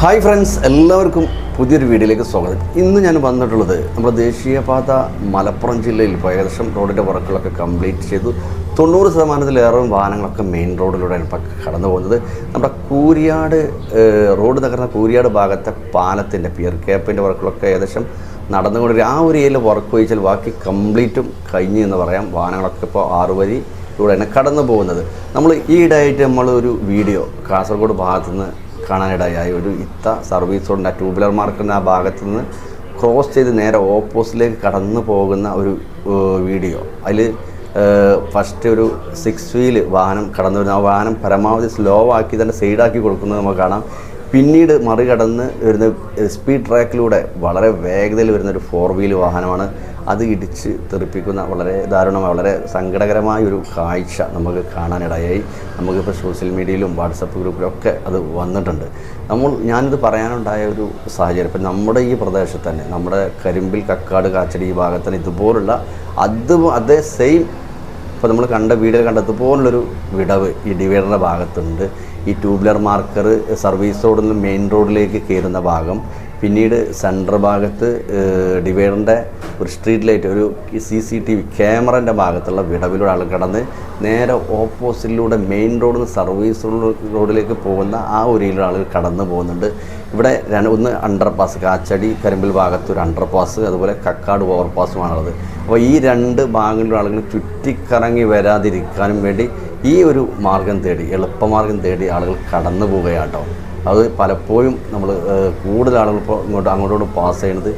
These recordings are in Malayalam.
ഹായ് ഫ്രണ്ട്സ് എല്ലാവർക്കും പുതിയൊരു വീഡിയോയിലേക്ക് സ്വാഗതം. ഇന്ന് ഞാൻ വന്നിട്ടുള്ളത് നമ്മുടെ ദേശീയപാത മലപ്പുറം ജില്ലയിൽ ഇപ്പോൾ ഏകദേശം റോഡിന്റെ വർക്കുകളൊക്കെ കംപ്ലീറ്റ് ചെയ്തു. തൊണ്ണൂറ് ശതമാനത്തിലേറെ വാഹനങ്ങളൊക്കെ മെയിൻ റോഡിലൂടെയാണ് ഇപ്പോൾ കടന്നു പോകുന്നത്. നമ്മുടെ കൂരിയാട് റോഡ് തകർന്ന കൂരിയാട് ഭാഗത്തെ പാലത്തിന്റെ പിയർ ക്യാപ്പിന്റെ വർക്കുകളൊക്കെ ഏകദേശം നടന്നുകൊണ്ട് ആ ഒരു ഏരിയയിൽ വർക്ക് ഒഴിച്ചാൽ ബാക്കി കംപ്ലീറ്റും കഴിഞ്ഞു എന്ന് പറയാം. വാഹനങ്ങളൊക്കെ ഇപ്പോൾ ആറ് വരി ഇവിടെയാണ് കടന്നു പോകുന്നത്. നമ്മൾ ഈയിടെയായിട്ട് നമ്മൾ ഒരു വീഡിയോ കാസർഗോഡ് ഭാഗത്തു നിന്ന് കാണാനിടയായി. ഒരു ഇത്ത സർവീസ് റോഡിന്റെ വീലർ മാർക്കറിന്റെ ആ ഭാഗത്തു നിന്ന് ക്രോസ് ചെയ്ത് നേരെ ഓപ്പോസിറ്റിലേക്ക് കടന്നു പോകുന്ന ഒരു വീഡിയോ. അതിൽ ഫസ്റ്റ് ഒരു സിക്സ് വീൽ വാഹനം കടന്നു വരുന്ന. ആ വാഹനം പരമാവധി സ്ലോ ആക്കി തന്നെ സൈഡാക്കി കൊടുക്കുന്നത് നമുക്ക് കാണാം. പിന്നീട് മറികടന്ന് വരുന്ന സ്പീഡ് ട്രാക്കിലൂടെ വളരെ വേഗതയിൽ വരുന്ന ഒരു ഫോർ വീൽ വാഹനമാണ് അത് ഇടിച്ച് തെറിപ്പിക്കുന്ന വളരെ ദാരുണമായ വളരെ സങ്കടകരമായ ഒരു കാഴ്ച നമുക്ക് കാണാനിടയായി. നമുക്കിപ്പോൾ സോഷ്യൽ മീഡിയയിലും വാട്സപ്പ് ഗ്രൂപ്പിലും ഒക്കെ അത് വന്നിട്ടുണ്ട്. നമ്മൾ ഞാനിത് പറയാനുണ്ടായ ഒരു സാഹചര്യം ഇപ്പം നമ്മുടെ ഈ പ്രദേശത്ത് തന്നെ നമ്മുടെ കരിമ്പിൽ കക്കാട് കാച്ചടി ഈ ഭാഗത്തിന് ഇതുപോലുള്ള അത് അതേ സെയിം ഇപ്പോൾ നമ്മൾ കണ്ട വീഡിയോ കണ്ടതുപോലുള്ളൊരു വിടവ് ഈ ഡിവൈഡറിന്റെ ഭാഗത്തുണ്ട്. ഈ ട്യൂബ്ലർ മാർക്കർ സർവീസ് റോഡിൽ നിന്ന് മെയിൻ റോഡിലേക്ക് കയറുന്ന ഭാഗം പിന്നീട് സെന്റർ ഭാഗത്ത് ഡിവൈഡറിന്റെ ഒരു സ്ട്രീറ്റ് ലൈറ്റ് ഒരു സി സി ടി വി ക്യാമറന്റെ ഭാഗത്തുള്ള വിടവിലൂടെ ആൾ കടന്ന് നേരെ ഓപ്പോസിറ്റിലൂടെ മെയിൻ റോഡിൽ നിന്ന് സർവീസ് റോഡിലേക്ക് പോകുന്ന ആ ഒരു ആളുകൾ കടന്നു പോകുന്നുണ്ട്. ഇവിടെ ഒന്ന് അണ്ടർ പാസ് കാച്ചടി കരിമ്പിൽ ഭാഗത്ത് ഒരു അണ്ടർ പാസ് അതുപോലെ കക്കാട് ഓവർ പാസുമാണുള്ളത് അപ്പോൾ ഈ രണ്ട് ഭാഗങ്ങളിലുള്ള ആളുകൾ ചുറ്റിക്കറങ്ങി വരാതിരിക്കാനും വേണ്ടി ഈ ഒരു മാർഗം തേടി എളുപ്പമാർഗം തേടി ആളുകൾ കടന്നു പോവുകയാട്ടോ അത് പലപ്പോഴും നമ്മൾ കൂടുതൽ ആളുകൾ ഇപ്പോൾ ഇങ്ങോട്ട് അങ്ങോട്ടോട്ട് പാസ് ചെയ്യുന്നത്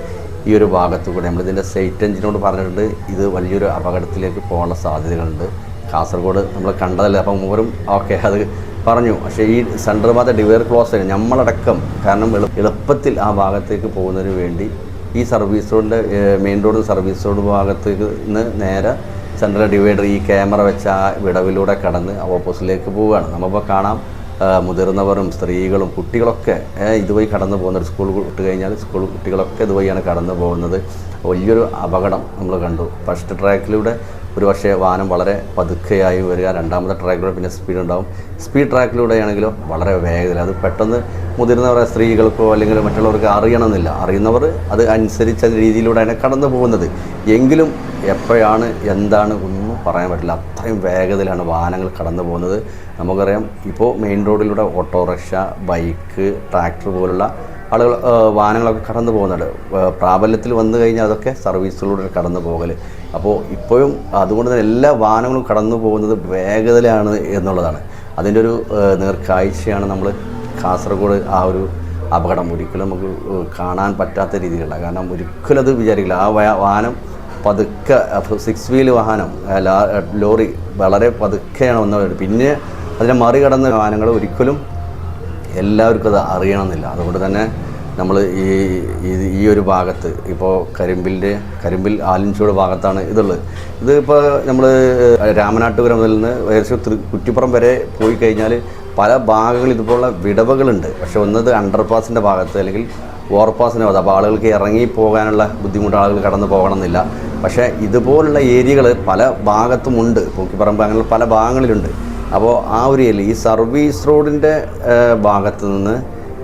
ഈ ഒരു ഭാഗത്തു കൂടെ. നമ്മളിതിന്റെ സൈറ്റ് എഞ്ചിനോട് പറഞ്ഞിട്ടുണ്ട്. ഇത് വലിയൊരു അപകടത്തിലേക്ക് പോകാനുള്ള സാധ്യതകളുണ്ട്. കാസർഗോഡ് നമ്മൾ കണ്ടതല്ലേ? അപ്പം മൂവരും ഓക്കെ അത് പറഞ്ഞു. പക്ഷേ ഈ സെൻട്രൽ ഭാഗത്തെ ഡിവൈർ ക്ലോസ് ചെയ്യണം. നമ്മളടക്കം കാരണം എളുപ്പത്തിൽ ആ ഭാഗത്തേക്ക് പോകുന്നതിന് വേണ്ടി ഈ സർവീസ് റോഡിന്റെ മെയിൻ റോഡ് സർവീസ് റോഡ് ഭാഗത്തേക്ക് നിന്ന് നേരെ സെൻട്രൽ ഡിവൈഡർ ഈ ക്യാമറ വെച്ച ആ വിടവിലൂടെ കടന്ന് ഓപ്പോസിറ്റിലേക്ക് പോവുകയാണ്. നമ്മളിപ്പോൾ കാണാം മുതിർന്നവരും സ്ത്രീകളും കുട്ടികളൊക്കെ ഇതുവഴി കടന്നു പോകുന്നത് സ്കൂൾ വിട്ട് കഴിഞ്ഞാൽ സ്കൂൾ കുട്ടികളൊക്കെ ഇതുവഴിയാണ് കടന്നു പോകുന്നത്. വലിയൊരു അപകടം നമ്മൾ കണ്ടു. ഫസ്റ്റ് ട്രാക്കിലൂടെ ഒരു പക്ഷേ വാഹനം വളരെ പതുക്കെയായി വരിക രണ്ടാമത്തെ ട്രാക്കിലൂടെ പിന്നെ സ്പീഡ് ഉണ്ടാകും സ്പീഡ് ട്രാക്കിലൂടെയാണെങ്കിലും വളരെ വേഗത്തിൽ. അത് പെട്ടെന്ന് മുതിർന്നവരെ സ്ത്രീകൾക്കോ അല്ലെങ്കിൽ മറ്റുള്ളവർക്ക് അറിയണമെന്നില്ല. അറിയുന്നവർ അത് അനുസരിച്ച രീതിയിലൂടെയാണ് കടന്നു പോകുന്നത്. എങ്കിലും എപ്പോഴാണ് എന്താണ് പറയാൻ പറ്റില്ല. അത്രയും വേഗതയിലാണ് വാഹനങ്ങൾ കടന്നു പോകുന്നത്. നമുക്കറിയാം ഇപ്പോൾ മെയിൻ റോഡിലൂടെ ഓട്ടോറിക്ഷ ബൈക്ക് ട്രാക്ടർ പോലുള്ള ആളുകൾ വാഹനങ്ങളൊക്കെ കടന്നു പോകുന്നുണ്ട്. പ്രാബല്യത്തിൽ വന്നു കഴിഞ്ഞാൽ അതൊക്കെ സർവീസിലൂടെ കടന്നു പോകൽ അപ്പോൾ ഇപ്പോഴും അതുകൊണ്ട് തന്നെ എല്ലാ വാഹനങ്ങളും കടന്നു പോകുന്നത് വേഗതയിലാണ് എന്നുള്ളതാണ്. അതിന്റെ ഒരു നേർക്കാഴ്ചയാണ് നമ്മൾ കാസർഗോഡ് ആ ഒരു അപകടം. ഒരിക്കലും നമുക്ക് കാണാൻ പറ്റാത്ത രീതിയിലുള്ള കാരണം ഒരിക്കലും അത് വിചാരിക്കില്ല. ആ വാഹനം പതുക്കെ സിക്സ് വീൽ വാഹനം ലോറി വളരെ പതുക്കെയാണ് വന്നത് പിന്നെ അതിനെ മറികടന്ന വാഹനങ്ങൾ ഒരിക്കലും എല്ലാവർക്കും അത് അറിയണമെന്നില്ല. അതുകൊണ്ട് തന്നെ നമ്മൾ ഈ ഈ- ഒരു ഭാഗത്ത് ഇപ്പോൾ കരിമ്പിന്റെ കരിമ്പിൽ ആലിൻചൂട് ഭാഗത്താണ് ഇതുള്ളത്. ഇത് നമ്മൾ രാമനാട്ടുപുരം മുതൽ നിന്ന് ഏകദേശം കുറ്റിപ്പുറം വരെ പോയി കഴിഞ്ഞാൽ പല ഭാഗങ്ങളിൽ ഇതുപോലുള്ള വിടവുകളുണ്ട്. പക്ഷെ ഒന്നത് അണ്ടർപാസിന്റെ ഭാഗത്ത് അല്ലെങ്കിൽ ഓവർപാസിന്റെ ഭാഗത്ത് അപ്പോൾ ആളുകൾക്ക് ഇറങ്ങി പോകാനുള്ള ബുദ്ധിമുട്ട് ആളുകൾ കടന്നു പോകണമെന്നില്ല. പക്ഷേ ഇതുപോലുള്ള ഏരിയകൾ പല ഭാഗത്തുമുണ്ട്. പൂക്കിപ്പറമ്പ് അങ്ങനെ പല ഭാഗങ്ങളിലുണ്ട്. അപ്പോൾ ആ ഒരു ഏരിയ ഈ സർവീസ് റോഡിന്റെ ഭാഗത്ത് നിന്ന്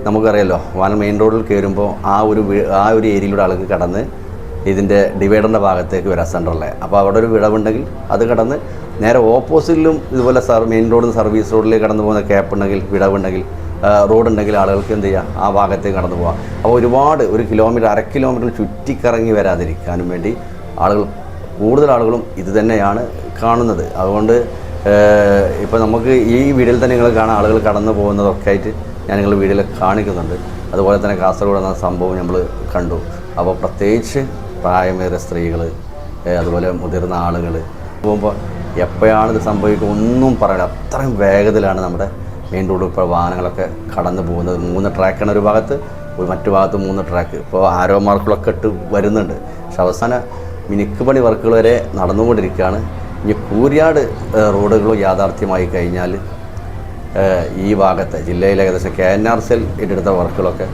നമുക്കറിയാലോ വാനം മെയിൻ റോഡിൽ കയറുമ്പോൾ ആ ഒരു ആ ഒരു ഏരിയയിലൂടെ ആൾക്ക് കടന്ന് ഇതിന്റെ ഡിവൈഡറിന്റെ ഭാഗത്തേക്ക് വരാം സെന്ററിലെ അപ്പോൾ അവിടെ ഒരു വിടവുണ്ടെങ്കിൽ അത് കടന്ന് നേരെ ഓപ്പോസിറ്റിലും ഇതുപോലെ സർ മെയിൻ റോഡിൽ സർവീസ് റോഡിലേക്ക് കടന്നു പോകുന്ന ക്യാപ്പ് ഉണ്ടെങ്കിൽ വിടവുണ്ടെങ്കിൽ റോഡ് ഉണ്ടെങ്കിൽ ആളുകൾക്ക് എന്ത് ചെയ്യാം? ആ ഭാഗത്തേക്ക് കടന്നു പോകാം. അപ്പോൾ ഒരുപാട് ഒരു കിലോമീറ്റർ അര കിലോമീറ്റർ ചുറ്റിക്കറങ്ങി വരാതിരിക്കാനും വേണ്ടി ആളുകൾ കൂടുതൽ ആളുകളും ഇത് തന്നെയാണ് കാണുന്നത്. അതുകൊണ്ട് ഇപ്പോൾ നമുക്ക് ഈ വീഡിയോയിൽ തന്നെ നിങ്ങൾ കാണാൻ ആളുകൾ കടന്നു പോകുന്നതൊക്കെ ആയിട്ട് ഞാൻ നിങ്ങൾ വീഡിയോയിൽ കാണിക്കുന്നുണ്ട്. അതുപോലെ തന്നെ കാസർഗോഡ് എന്ന സംഭവം നമ്മൾ കണ്ടു. അപ്പോൾ പ്രത്യേകിച്ച് പ്രായമേറിയ സ്ത്രീകൾ അതുപോലെ മുതിർന്ന ആളുകൾ പോകുമ്പോൾ എപ്പോഴാണ് ഇത് സംഭവിക്കുക ഒന്നും പറയില്ല അത്രയും വേഗത്തിലാണ് നമ്മുടെ മെയിൻ റോഡ് ഇപ്പോൾ വാഹനങ്ങളൊക്കെ കടന്നു പോകുന്നത്. മൂന്ന് ട്രാക്കാണ് ഒരു ഭാഗത്ത് മറ്റു ഭാഗത്ത് മൂന്ന് ട്രാക്ക്. ഇപ്പോൾ ആരോ മാർക്കുകളൊക്കെ ഇട്ട് വരുന്നുണ്ട്. പക്ഷെ അവസാന മിനുക്ക് പണി വർക്കുകൾ വരെ നടന്നുകൊണ്ടിരിക്കുകയാണ്. ഇനി കൂരിയാട് റോഡുകൾ യാഥാർത്ഥ്യമായി കഴിഞ്ഞാൽ ഈ ഭാഗത്തെ ജില്ലയിലെ ഏകദേശം കെ എൻ ആർ സെൽ ഏറ്റെടുത്ത വർക്കുകളൊക്കെ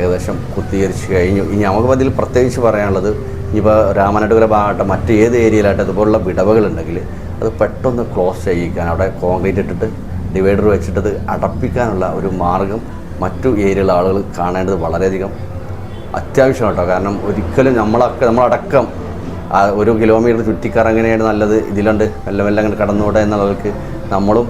ഏകദേശം കുത്തീകരിച്ച് കഴിഞ്ഞു. ഇനി നമുക്ക് അതിൽ പ്രത്യേകിച്ച് പറയാനുള്ളത് ഇനിയിപ്പോൾ രാമനാട്ടുകര ഭാഗമാകട്ടെ മറ്റ് ഏത് ഏരിയയിലായിട്ട് അതുപോലുള്ള വിടവുകളുണ്ടെങ്കിൽ അത് പെട്ടെന്ന് ക്ലോസ് ചെയ്യിക്കാൻ അവിടെ കോൺക്രീറ്റ് ഇട്ടിട്ട് ഡിവൈഡർ വെച്ചിട്ടത് അടപ്പിക്കാനുള്ള ഒരു മാർഗം മറ്റു ഏരിയയിലുള്ള ആളുകൾ കാണേണ്ടത് വളരെയധികം അത്യാവശ്യമാണ് കേട്ടോ. കാരണം ഒരിക്കലും നമ്മളൊക്കെ നമ്മളടക്കം ഒരു കിലോമീറ്റർ ചുറ്റിക്കറങ്ങനെയാണ് നല്ലത് ഇതിലുണ്ട്. മെല്ലെ മെല്ലെ അങ്ങനെ കടന്നുകൂടെ എന്നുള്ളവർക്ക് നമ്മളും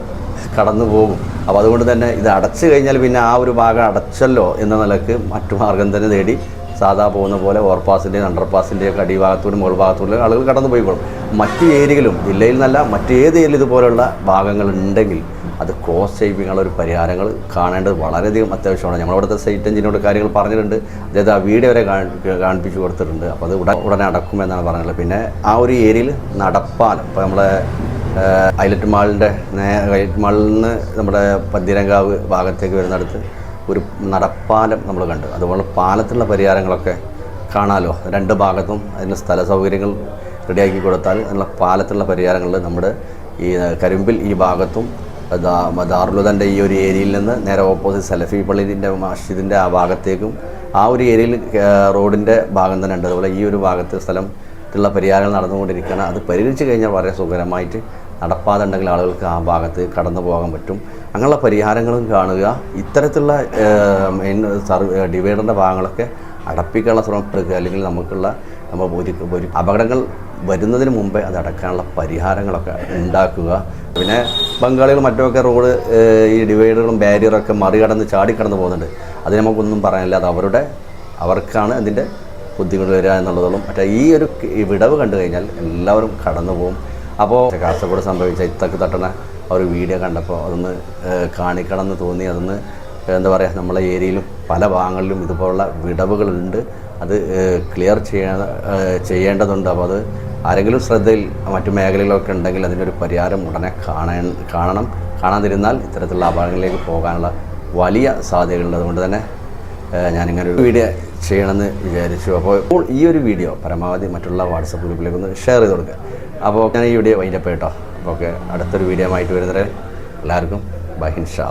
കടന്നു പോകും. അപ്പോൾ അതുകൊണ്ട് തന്നെ ഇത് അടച്ചു കഴിഞ്ഞാൽ പിന്നെ ആ ഒരു ഭാഗം അടച്ചല്ലോ എന്ന നിലയ്ക്ക് മറ്റു മാർഗം തന്നെ തേടി സാധാ പോകുന്ന പോലെ ഓവർപാസിന്റെയും അണ്ടർപാസിന്റെയും ഒക്കെ അടിഭാഗത്തൂടെ മുകൾ ഭാഗത്തൂടെ ആളുകൾ കടന്നു പോയിക്കോളും മറ്റ് ഏരിയയിലും ജില്ലയിൽ നിന്നല്ല മറ്റേത് ഏരിയയിൽ ഇതുപോലുള്ള ഭാഗങ്ങളുണ്ടെങ്കിൽ അത് കോസ്റ്റ് സേവിങ്ങുള്ള ഒരു പരിഹാരങ്ങൾ കാണേണ്ടത് വളരെയധികം അത്യാവശ്യമാണ്. ഞങ്ങളവിടുത്തെ സൈറ്റ് എഞ്ചിനോട് കാര്യങ്ങൾ പറഞ്ഞിട്ടുണ്ട്. അതായത് ആ വീഡിയോ വരെ കാണി- കാണിപ്പിച്ചു കൊടുത്തിട്ടുണ്ട്. അപ്പോൾ അത് ഉടൻ ഉടനെ അടക്കുമെന്നാണ് പറഞ്ഞത് പിന്നെ ആ ഒരു ഏരിയയിൽ നടപ്പാലം. ഇപ്പോൾ നമ്മളെ ഐലറ്റ് മാളിന്റെ ഐലറ്റ് മാളിൽ നിന്ന് നമ്മുടെ പന്തിരങ്കാവ് ഭാഗത്തേക്ക് വരുന്നിടത്ത് ഒരു നടപ്പാലം നമ്മൾ കണ്ടു. അതുപോലെ പാലത്തിലുള്ള പരിഹാരങ്ങളൊക്കെ കാണാമല്ലോ രണ്ട് ഭാഗത്തും അതിന് സ്ഥല സൗകര്യങ്ങൾ റെഡിയാക്കി കൊടുത്താൽ അതിനുള്ള പാലത്തിലുള്ള പരിഹാരങ്ങളിൽ നമ്മുടെ ഈ കരിമ്പിൽ ഈ ഭാഗത്തും ദാറുലുദന്റെ ഈ ഒരു ഏരിയയിൽ നിന്ന് നേരെ ഓപ്പോസിറ്റ് സലഫി പള്ളിന്റെ മസ്ജിദിന്റെ ആ ഭാഗത്തേക്കും ആ ഒരു ഏരിയയിൽ റോഡിന്റെ ഭാഗം തന്നെ ഉണ്ട്. അതുപോലെ ഈ ഒരു ഭാഗത്ത് സ്ഥലം ഉള്ള പരിഹാരങ്ങൾ നടന്നുകൊണ്ടിരിക്കുകയാണ്. അത് പരിഹരിച്ചു കഴിഞ്ഞാൽ വളരെ സുഖകരമായിട്ട് നടപ്പാതെ ഉണ്ടെങ്കിൽ ആളുകൾക്ക് ആ ഭാഗത്ത് കടന്നു പോകാൻ പറ്റും. അങ്ങനെയുള്ള പരിഹാരങ്ങളും കാണുക. ഇത്തരത്തിലുള്ള മെയിൻ ഡിവൈഡറിന്റെ ഭാഗങ്ങളൊക്കെ അടപ്പിക്കാനുള്ള ശ്രമം അല്ലെങ്കിൽ നമുക്കുള്ള നമ്മൾ ഒരു ഒരു അപകടങ്ങൾ വരുന്നതിന് മുമ്പേ അത് അടക്കാനുള്ള പരിഹാരങ്ങളൊക്കെ ഉണ്ടാക്കുക. പിന്നെ ബംഗാളികൾ മറ്റുമൊക്കെ റോഡ് ഈ ഡിവൈഡറുകളും ബാരിയറൊക്കെ മറികടന്ന് ചാടിക്കടന്ന് പോകുന്നുണ്ട്. അത് നമുക്കൊന്നും പറയാനില്ല. അത് അവരുടെ അവർക്കാണ് അതിന്റെ ബുദ്ധിമുട്ട് വരിക എന്നുള്ളതും മറ്റേ ഈ ഒരു വിടവ് കണ്ടു കഴിഞ്ഞാൽ എല്ലാവരും കടന്നു പോകും. അപ്പോൾ കാസർഗോഡ് സംഭവിച്ച ഇത്തക്ക് തട്ടണ ഒരു വീഡിയോ കണ്ടപ്പോൾ അതൊന്ന് കാണിക്കണമെന്ന് തോന്നി. അതൊന്ന് എന്താ പറയുക നമ്മളെ ഏരിയയിലും പല ഭാഗങ്ങളിലും ഇതുപോലുള്ള വിടവുകളുണ്ട്. അത് ക്ലിയർ ചെയ്യാ ഏഹ്, ചെയ്യേണ്ടതുണ്ട്. അപ്പോൾ അത് ആരെങ്കിലും ശ്രദ്ധയിൽ മറ്റു മേഖലകളിലൊക്കെ ഉണ്ടെങ്കിൽ അതിനൊരു പരിഹാരം ഉടനെ കാണാൻ കാണണം. കാണാതിരുന്നാൽ ഇത്തരത്തിലുള്ള അപകടങ്ങളിലേക്ക് പോകാനുള്ള വലിയ സാധ്യതകളുണ്ട്. അതുകൊണ്ട് തന്നെ ഞാനിങ്ങനെ ഒരു വീഡിയോ ചെയ്യണമെന്ന് വിചാരിച്ചു. അപ്പോൾ ഇപ്പോൾ ഈ ഒരു വീഡിയോ പരമാവധി മറ്റുള്ള വാട്സപ്പ് ഗ്രൂപ്പിലേക്ക് ഒന്ന് ഷെയർ ചെയ്ത് കൊടുക്കുക. അപ്പോൾ ഞാൻ ഈ വീഡിയോ വൈൻഡപ്പ് കേട്ടോ അപ്പോൾ ഓക്കെ അടുത്തൊരു വീഡിയോ ആയിട്ട് വരുന്നവരെ എല്ലാവർക്കും ബൈ ഇൻഷാ